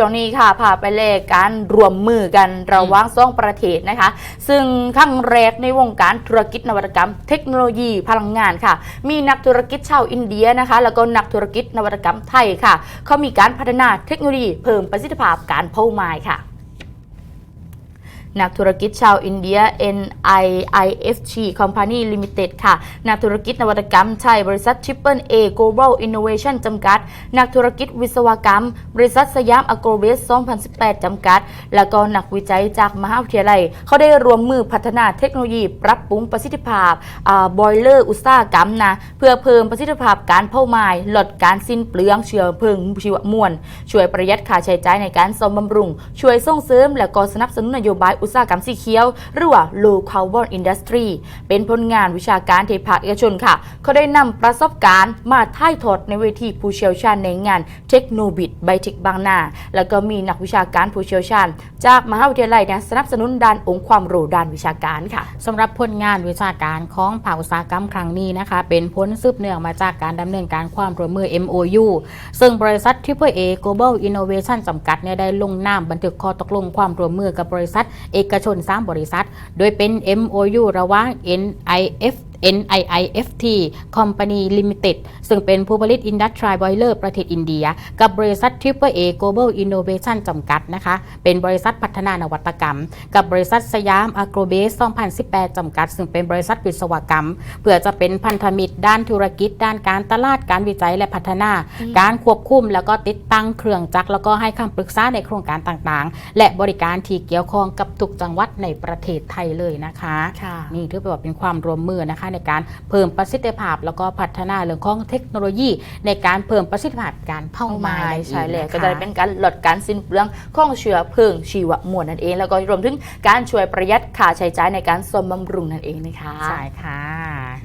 ช่วงนี้ค่ะพาไปเลกการรวมมือกันระหว่างสองประเทศนะคะ ซึ่งขั้งแรกในวงการธุรกิจนวัตกรรม เทคโนโลยีพลังงานค่ะ มีนักธุรกิจชาวอินเดียนะคะ แล้วก็นักธุรกิจนวัตกรรมไทยค่ะ เขามีการพัฒนาเทคโนโลยีเพิ่มประสิทธิภาพการเผาไม้ค่ะ นักธุรกิจชาวอินเดีย NIIFG Company Limited ค่ะ นักธุรกิจนวัตกรรมไทยบริษัท Triple A Global Innovation จำกัด นักธุรกิจวิศวกรรม บริษัทสยามอโกรเบส 2018 จำกัด แล้วก็นักวิจัยจากมหาวิทยาลัย เขาได้รวมมือพัฒนาเทคโนโลยีปรับปรุงประสิทธิภาพบอยเลอร์อุตสาหกรรมนะเพื่อเพิ่มประสิทธิภาพการเผาไหม้ลดการสิ้นเปลืองเชื้อเพลิงชีวมวลช่วยประหยัดค่าใช้จ่ายในการซ่อมบำรุง ช่วยส่งเสริมและก็สนับสนุนนโยบายอุตสาหกรรมสีเขียว หรือว่า low carbon industry เป็นผลงานวิชาการเที่ภาคเอกชนค่ะ เขาได้นำประสบการณ์มาถ่ายทอดในเวทีผู้เชี่ยวชาญในงานเทคโนบิดไบเทคบางนา แล้วก็มีนักวิชาการผู้เชี่ยวชาญ จากมหาวิทยาลัยเนี่ยสนับสนุนด้านองค์ความรู้ด้านวิชาการค่ะสำหรับผลงานวิชาการของภาคอุตสาหกรรมครั้งนี้นะคะ เป็นผลสืบเนื่องมาจากการดำเนินการความร่วมมือ MOU ซึ่งบริษัท Triple A Global Innovation จำกัดเนี่ยได้ลงนามบันทึกข้อตกลงความร่วมมือกับบริษัทเอกชน3บริษัท โดยเป็น MOU ระหว่าง NIF NIIFT Company Limited ซึ่งเป็นผู้ผลิต Industrial Boiler ประเทศอินเดีย กับบริษัท Triple A Global Innovation จำกัดนะคะ เป็นบริษัทพัฒนานวัตกรรม กับบริษัทสยาม a g r o b a s e 2018 จำกัด ซึ่งเป็นบริษัทวิศวกรรม เพื่อจะเป็นพันธมิตรด้านธุรกิจ ด้านการตลาดการวิจัยและพัฒนา การควบคุมแล้วก็ติดตั้งเครื่องจักรแล้วก็ให้คำปรึกษาในโครงการต่างๆ และบริการที่เกี่ยวข้องกับทุกจังหวัดในประเทศไทยเลยนะคะค่ะนี่ถือว่าเป็นความร่วมมือนะคะในการเพิ่มประสิทธิภาพ แล้วก็พัฒนาเรื่องของเทคโนโลยี ในการเพิ่มประสิทธิภาพการเผาเข้าไม้มานั่นเองใช่เลยนะคะก็จะได้เป็นการลดการสิ้นเปลืองของเชื้อเพลิงชีวมวลนั่นเอง แล้วก็รวมถึงการช่วยประหยัดค่าใช้จ่ายในการซ่อมบำรุงนั่นเองนะคะใช่ค่ะ